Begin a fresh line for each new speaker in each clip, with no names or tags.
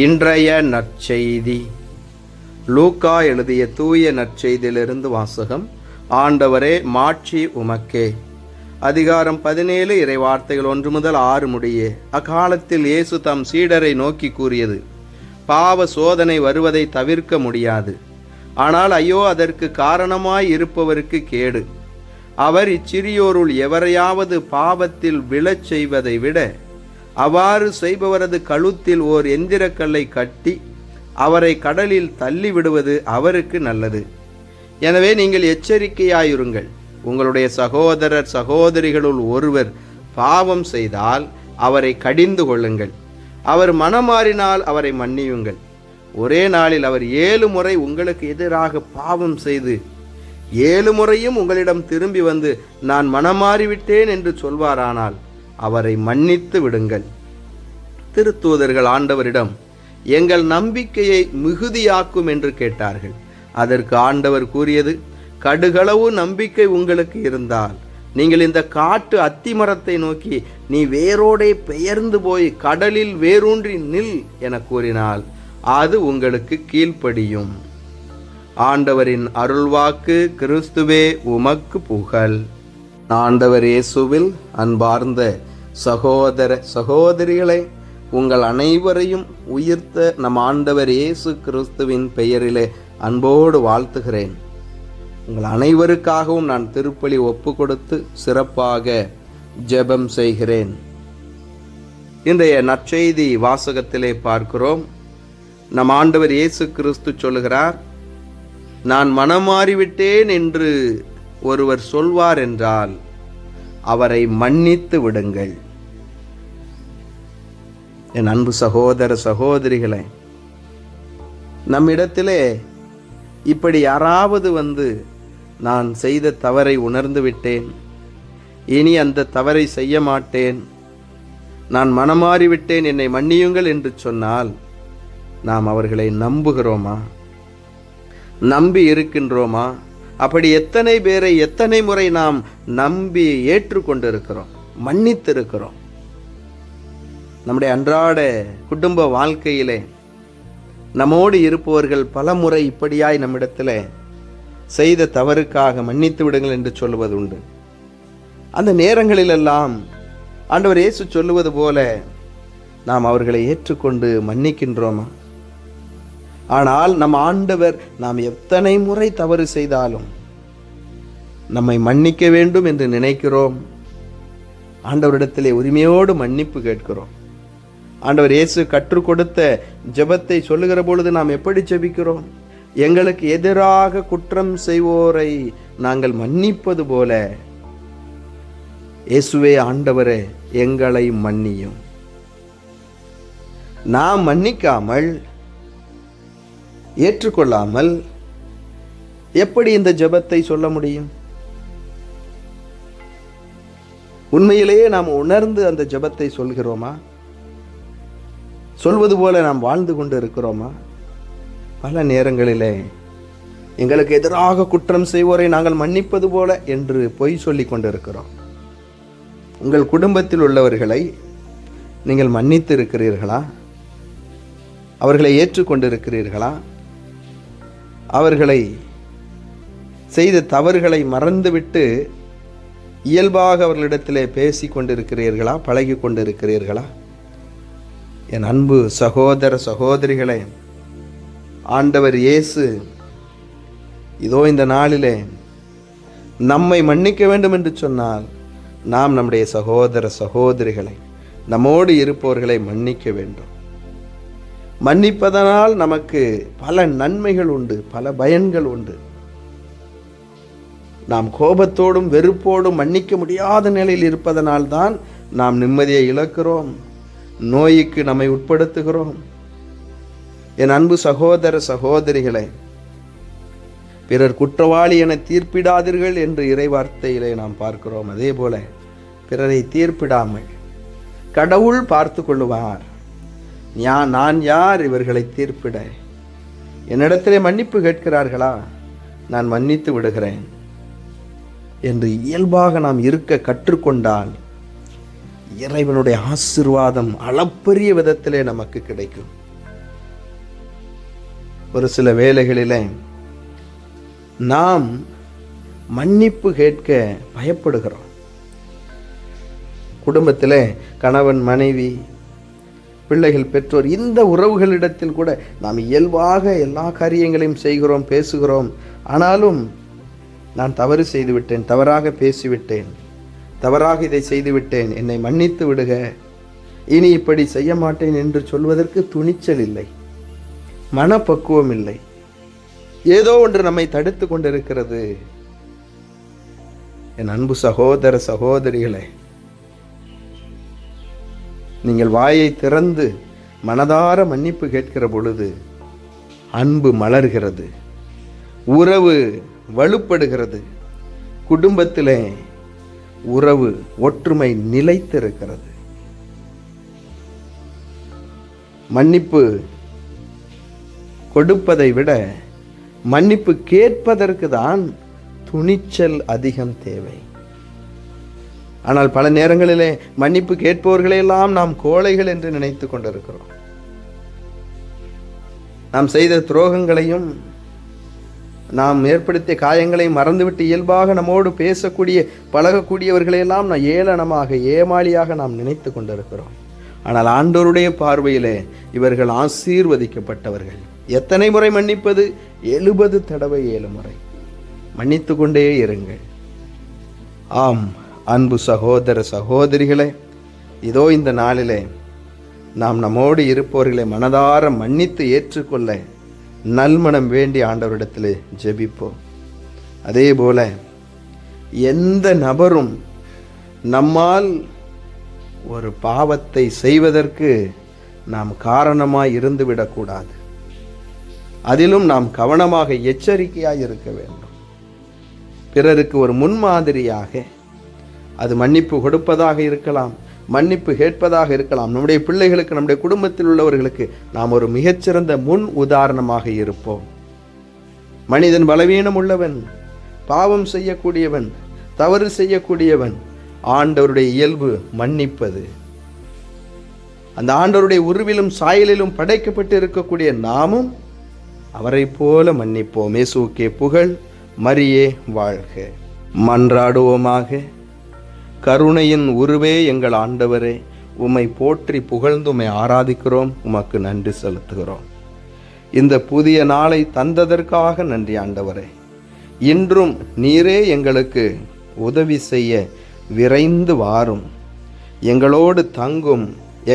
இன்றைய நற்செய்தி. லூக்கா எழுதிய தூய நற்செய்தியிலிருந்து வாசகம் ஆண்டவரே மாட்சி உமக்கே. அதிகாரம் பதினேழு இறை வார்த்தைகள் ஒன்று முதல் ஆறு முடியே. அக்காலத்தில் இயேசு தம் சீடரை நோக்கி கூறியது பாவ சோதனை வருவதை தவிர்க்க முடியாது. ஆனால் ஐயோ அதற்கு காரணமாய் இருப்பவருக்கு கேடு. அவர் இச்சிறியோருள் எவரையாவது பாவத்தில் விழச் செய்வதை விட அவ்வாறு செய்பவரது கழுத்தில் ஓர் எந்திரக்கல்லை கட்டி அவரை கடலில் தள்ளி விடுவது அவருக்கு நல்லது. எனவே நீங்கள் எச்சரிக்கையாயிருங்கள். உங்களுடைய சகோதரர் சகோதரிகளுள் ஒருவர் பாவம் செய்தால் அவரை கடிந்து கொள்ளுங்கள். அவர் மனமாறினால் அவரை மன்னியுங்கள். ஒரே நாளில் அவர் ஏழு முறை உங்களுக்கு எதிராக பாவம் செய்து ஏழு முறையும் உங்களிடம் திரும்பி வந்து நான் மனமாறிவிட்டேன் என்று சொல்வாரானால் அவரை மன்னித்து விடுங்கள். திருத்தூதர்கள் ஆண்டவரிடம் எங்கள் நம்பிக்கையை மிகுதியாக்கும் என்று கேட்டார்கள். அதற்கு ஆண்டவர் கூறியது கடுகளவு நம்பிக்கை உங்களுக்கு இருந்தால் நீங்கள் இந்த காட்டு அத்திமரத்தை நோக்கி நீ வேரோடே பெயர்ந்து போய் கடலில் வேரூன்றி நில் என கூறினால் அது உங்களுக்கு கீழ்ப்படியும். ஆண்டவரின் அருள்வாக்கு கிறிஸ்துவே உமக்கு புகழ். ஆண்டவர் இயேசுவில் அன்பார்ந்த சகோதர சகோதரிகளை உங்கள் அனைவரையும் உயிர்த்த நம் ஆண்டவர் இயேசு கிறிஸ்துவின் பெயரிலே அன்போடு வாழ்த்துகிறேன். உங்கள் அனைவருக்காகவும் நான் திருப்பலி ஒப்பு கொடுத்து சிறப்பாக ஜெபம் செய்கிறேன். இன்றைய நற்செய்தி வாசகத்திலே பார்க்கிறோம். நம் ஆண்டவர் இயேசு கிறிஸ்து சொல்லுகிறார் நான் மனமாறிவிட்டேன் என்று ஒருவர் சொல்வார் என்றால் அவரை மன்னித்து விடுங்கள். என் அன்பு சகோதர சகோதரிகளே நம்மிடத்திலே இப்படி யாராவது வந்து நான் செய்த தவறை உணர்ந்து விட்டேன் இனி அந்த தவறை செய்ய மாட்டேன் நான் மனமாறிவிட்டேன் என்னை மன்னியுங்கள் என்று சொன்னால் நாம் அவர்களை நம்புகிறோமா? நம்பி இருக்கின்றோமா? அப்படி எத்தனை பேரை எத்தனை முறை நாம் நம்பி ஏற்றுக்கொண்டிருக்கிறோம் மன்னித்திருக்கிறோம். நம்முடைய அன்றாட குடும்ப வாழ்க்கையிலே நம்மோடு இருப்பவர்கள் பல முறை இப்படியாய் நம்மிடத்தில் செய்த தவறுக்காக மன்னித்து விடுங்கள் என்று சொல்லுவது உண்டு. அந்த நேரங்களிலெல்லாம் ஆண்டவர் இயேசு சொல்லுவது போல நாம் அவர்களை ஏற்றுக்கொண்டு மன்னிக்கின்றோமா? ஆனால் நம் ஆண்டவர் நாம் எத்தனை முறை தவறு செய்தாலும் நம்மை மன்னிக்க வேண்டும் என்று நினைக்கிறோம். ஆண்டவரிடத்திலே உரிமையோடு மன்னிப்பு கேட்கிறோம். ஆண்டவர் இயேசு கற்றுக் கொடுத்த ஜெபத்தை சொல்லுகிற பொழுது நாம் எப்படி ஜெபிக்கிறோம்? எங்களுக்கு எதிராக குற்றம் செய்வோரை நாங்கள் மன்னிப்பது போல. இயேசுவே ஆண்டவரே எங்களை மன்னியும். நாம் மன்னிக்காமல் ஏற்றுக்கொள்ளாமல் எப்படி இந்த ஜெபத்தை சொல்ல முடியும்? உண்மையிலேயே நாம் உணர்ந்து அந்த ஜெபத்தை சொல்கிறோமா? சொல்வது போல நாம் வாழ்ந்து கொண்டு இருக்கிறோமா? பல நேரங்களிலே எங்களுக்கு எதிராக குற்றம் செய்வோரை நாங்கள் மன்னிப்பது போல என்று பொய் சொல்லி கொண்டிருக்கிறோம். உங்கள் குடும்பத்தில் உள்ளவர்களை நீங்கள் மன்னித்து இருக்கிறீர்களா அவர்களை ஏற்றுக்கொண்டிருக்கிறீர்களா? அவர்களை செய்த தவறுகளை மறந்துவிட்டு இயல்பாக அவர்களிடத்திலே பேசி கொண்டிருக்கிறீர்களா? பழகி கொண்டிருக்கிறீர்களா? என் அன்பு சகோதர சகோதரிகளே ஆண்டவர் இயேசு இதோ இந்த நாளிலே நம்மை மன்னிக்க வேண்டும் என்று சொன்னால் நாம் நம்முடைய சகோதர சகோதரிகளை நம்மோடு இருப்பவர்களை மன்னிக்க வேண்டும். மன்னிப்பதனால் நமக்கு பல நன்மைகள் உண்டு பல பயன்கள் உண்டு. நாம் கோபத்தோடும் வெறுப்போடும் மன்னிக்க முடியாத நிலையில் இருப்பதனால் தான் நாம் நிம்மதியை இழக்கிறோம் நோய்க்கு நம்மை உட்படுத்துகிறோம். என் அன்பு சகோதர சகோதரிகளை பிறர் குற்றவாளி என தீர்ப்பிடாதீர்கள் என்று இறைவார்த்தையிலே நாம் பார்க்கிறோம். அதே போல பிறரை தீர்ப்பிடாமல் கடவுள் பார்த்து கொள்ளுவார். யா நான் யார் இவர்களை தீர்ப்பிட? என்னிடத்திலே மன்னிப்பு கேட்கிறார்களா? நான் மன்னித்து விடுகிறேன். என்று இயல்பாக நாம் இருக்க கற்றுக்கொண்டால் இறைவனுடைய ஆசிர்வாதம் அளப்பரிய விதத்திலே நமக்கு கிடைக்கும். ஒரு சில வேலைகளிலே நாம் மன்னிப்பு கேட்க பயப்படுகிறோம். குடும்பத்தில் கணவன் மனைவி பிள்ளைகள் பெற்றோர் இந்த உறவுகளிடத்தில் கூட நாம் இயல்பாக எல்லா காரியங்களையும் செய்கிறோம் பேசுகிறோம். ஆனாலும் நான் தவறு செய்துவிட்டேன் தவறாக பேசிவிட்டேன் தவறாக இதை செய்துவிட்டேன் என்னை மன்னித்து விடுக. இனி இப்படி செய்ய மாட்டேன் என்று சொல்வதற்கு துணிச்சல் இல்லை மனப்பக்குவம் இல்லை. ஏதோ ஒன்று நம்மை தடுத்து கொண்டிருக்கிறது. என் அன்பு சகோதர சகோதரிகளே நீங்கள் வாயை திறந்து மனதார மன்னிப்பு கேட்கிற பொழுது அன்பு மலர்கிறது. உறவு வலுப்படுகிறது. குடும்பத்திலே உறவு ஒற்றுமை நிலைத்திருக்கிறது. மன்னிப்பு கொடுப்பதை விட மன்னிப்பு கேட்பதற்கு தான் துணிச்சல் அதிகம் தேவை. ஆனால் பல நேரங்களிலே மன்னிப்பு கேட்பவர்களையெல்லாம் நாம் கோழைகள் என்று நினைத்து கொண்டிருக்கிறோம். நாம் செய்த துரோகங்களையும் நாம் ஏற்படுத்திய காயங்களை மறந்துவிட்டு இயல்பாக நம்மோடு பேசக்கூடிய பழகக்கூடியவர்களையெல்லாம் நாம் ஏளனமாக ஏமாளியாக நாம் நினைத்து கொண்டிருக்கிறோம். ஆனால் ஆண்டோருடைய பார்வையிலே இவர்கள் ஆசீர்வதிக்கப்பட்டவர்கள். எத்தனை முறை மன்னிப்பது? எழுபது தடவை ஏழு முறை மன்னித்து கொண்டே இருங்கள். ஆம். அன்பு சகோதர சகோதரிகளே இதோ இந்த நாளிலே நாம் நம்மோடு இருப்பவர்களை மனதார மன்னித்து ஏற்றுக்கொள்ள நல்மனம் வேண்டி ஆண்டவரிடத்தில் ஜெபிப்போம். அதே போல எந்த நபரும் நம்மால் ஒரு பாவத்தை செய்வதற்கு நாம் காரணமாக இருந்துவிடக்கூடாது அதிலும் நாம் கவனமாக எச்சரிக்கையாக இருக்க வேண்டும். பிறருக்கு ஒரு முன்மாதிரியாக அது மன்னிப்பு கொடுப்பதாக இருக்கலாம் மன்னிப்பு கேட்பதாக இருக்கலாம். நம்முடைய பிள்ளைகளுக்கு நம்முடைய குடும்பத்தில் உள்ளவர்களுக்கு நாம் ஒரு மிகச்சிறந்த முன் உதாரணமாக இருப்போம். மனிதன் பலவீனம் உள்ளவன் பாவம் செய்யக்கூடியவன் தவறு செய்யக்கூடியவன் ஆண்டவருடைய இயல்பு மன்னிப்பது. அந்த ஆண்டவருடைய உருவிலும் சாயலிலும் படைக்கப்பட்டு இருக்கக்கூடிய நாமும் அவரை போல மன்னிப்போம். இயேசுக்கே புகழ் மரியே வாழ்க. மன்றாடுவோமாக. கருணையின் உருவே எங்கள் ஆண்டவரே உம்மை போற்றி புகழ்ந்து உம்மை ஆராதிக்கிறோம் உமக்கு நன்றி செலுத்துகிறோம். இந்த புதிய நாளை தந்ததற்காக நன்றி ஆண்டவரே. இன்றும் நீரே எங்களுக்கு உதவி செய்ய விரைந்து வாரும். எங்களோடு தங்கும்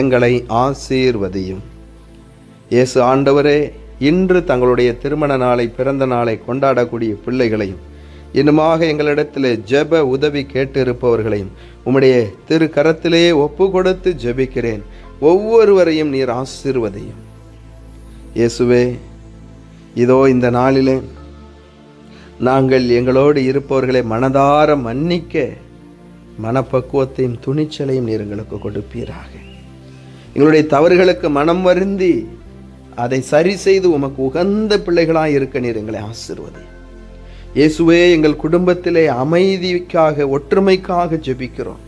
எங்களை ஆசீர்வதியும். இயேசு ஆண்டவரே இன்று தங்களுடைய திருமண நாளை பிறந்த நாளை கொண்டாடக்கூடிய பிள்ளைகளையும் இன்னுமாக எங்களிடத்தில் ஜெப உதவி கேட்டு இருப்பவர்களையும் உம்முடைய திரு கரத்திலேயே ஒப்பு கொடுத்து ஜெபிக்கிறேன். ஒவ்வொருவரையும் நீர் ஆசீர்வதையும். இயேசுவே இதோ இந்த நாளிலே நாங்கள் எங்களோடு இருப்பவர்களை மனதார மன்னிக்க மனப்பக்குவத்தையும் துணிச்சலையும் நீர் எங்களுக்கு கொடுப்பீராக. எங்களுடைய தவறுகளுக்கு மனம் வருந்தி அதை சரி செய்து உமக்கு உகந்த பிள்ளைகளாக இருக்க நீர் எங்களை ஆசிர்வதி. இயேசுவே எங்கள் குடும்பத்திலே அமைதிக்காக ஒற்றுமைக்காக ஜெபிக்கிறோம்.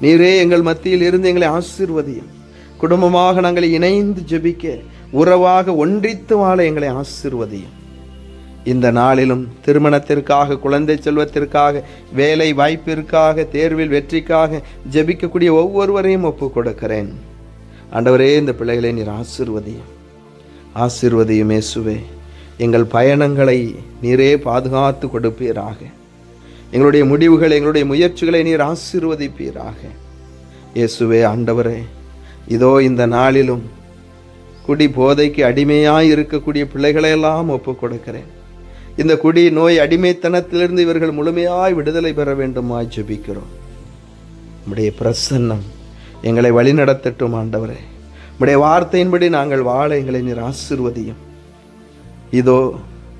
நீரே எங்கள் மத்தியில் இருந்து எங்களை ஆசீர்வதியும். குடும்பமாக நாங்கள் இணைந்து ஜெபிக்க உறவாக ஒன்றித்து வாழ எங்களை ஆசீர்வதியும். இந்த நாளிலும் திருமணத்திற்காக குழந்தை செல்வத்திற்காக வேலை வாய்ப்பிற்காக தேர்வில் வெற்றிக்காக ஜெபிக்கக்கூடிய ஒவ்வொருவரையும் ஒப்பு கொடுக்கிறேன். ஆண்டவரே இந்த பிள்ளைகளை நீர் ஆசிர்வதியும். ஆசிர்வதியும் இயேசுவே. எங்கள் பயணங்களை நீரே பாதுகாத்து கொடுப்பீராக. எங்களுடைய முடிவுகளை எங்களுடைய முயற்சிகளை நீர் ஆசீர்வதிப்பீராக. இயேசுவே ஆண்டவரே இதோ இந்த நாளிலும் குடி போதைக்கு அடிமையாய் இருக்கக்கூடிய பிள்ளைகளையெல்லாம் ஒப்புக் கொடுக்கிறேன் இந்த குடி நோய் அடிமைத்தனத்திலிருந்து இவர்கள் முழுமையாய் விடுதலை பெற வேண்டுமாய் ஜெபிக்கிறோம். நம்முடைய பிரசன்னம் எங்களை வழிநடத்தட்டும் ஆண்டவரே. உம்முடைய வார்த்தையின்படி நாங்கள் வாழ எங்களை நீர் ஆசிர்வதியும். இதோ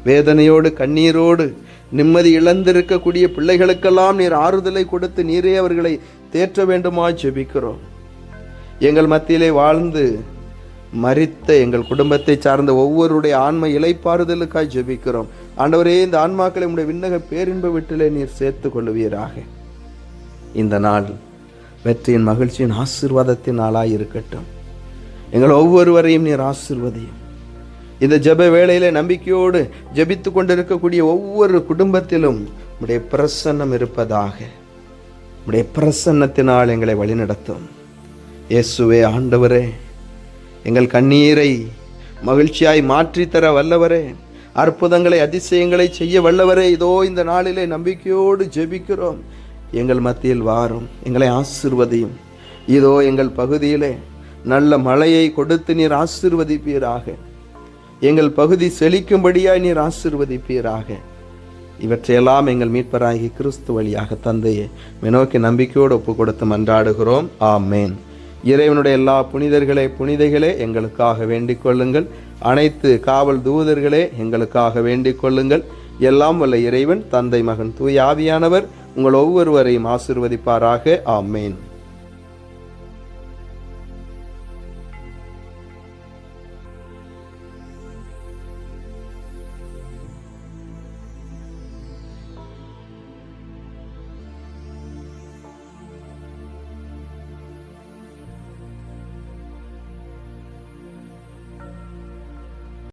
வேதனையோடு கண்ணீரோடு நிம்மதி இழந்திருக்கக்கூடிய பிள்ளைகளுக்கெல்லாம் நீர் ஆறுதலை கொடுத்து நீரே அவர்களை தேற்ற வேண்டுமா ஜெபிக்கிறோம். எங்கள் மத்தியிலே வாழ்ந்து மறித்த எங்கள் குடும்பத்தை சார்ந்த ஒவ்வொருடைய ஆன்ம இலைப்பாறுதலுக்காய் ஜெபிக்கிறோம். ஆண்டவரே இந்த ஆன்மாக்களை உடைய விண்ணக பேரின்ப வீட்டிலே நீர் சேர்த்து கொள்ளுவீராக. இந்த நாள் வெற்றியின் மகிழ்ச்சியின் ஆசீர்வாதத்தின் நாளாய் இருக்கட்டும். எங்கள் ஒவ்வொருவரையும் நீர் ஆசிர்வதியும். இந்த ஜப வேளையிலே நம்பிக்கையோடு ஜெபித்து கொண்டிருக்கக்கூடிய ஒவ்வொரு குடும்பத்திலும் உடைய பிரசன்னம் இருப்பதாக. உடைய பிரசன்னத்தினால் எங்களை வழிநடத்தும். இயேசுவே ஆண்டவரே எங்கள் கண்ணீரை மகிழ்ச்சியாய் மாற்றித்தர வல்லவரே அற்புதங்களை அதிசயங்களை செய்ய வல்லவரே இதோ இந்த நாளிலே நம்பிக்கையோடு ஜெபிக்கிறோம். எங்கள் மத்தியில் வாரும் எங்களை ஆசிர்வதியும். இதோ எங்கள் பகுதியிலே நல்ல மழையை கொடுத்து நீர் ஆசிர்வதிப்பீராக. எங்கள் பகுதி செழிக்கும்படியாய் நீர் ஆசிர்வதிப்பீராக. இவற்றையெல்லாம் எங்கள் மீட்பராகி கிறிஸ்து வழியாக தந்தையே நோக்கி நம்பிக்கையோடு ஒப்பு கொடுத்து மன்றாடுகிறோம். ஆமேன். இறைவனுடைய எல்லா புனிதர்களே புனிதைகளே எங்களுக்காக வேண்டிக் கொள்ளுங்கள். அனைத்து காவல் தூதர்களே எங்களுக்காக வேண்டிக் கொள்ளுங்கள். எல்லாம் வல்ல இறைவன் தந்தை மகன் தூயாவியானவர் உங்கள் ஒவ்வொருவரையும் ஆசிர்வதிப்பாராக. ஆமேன்.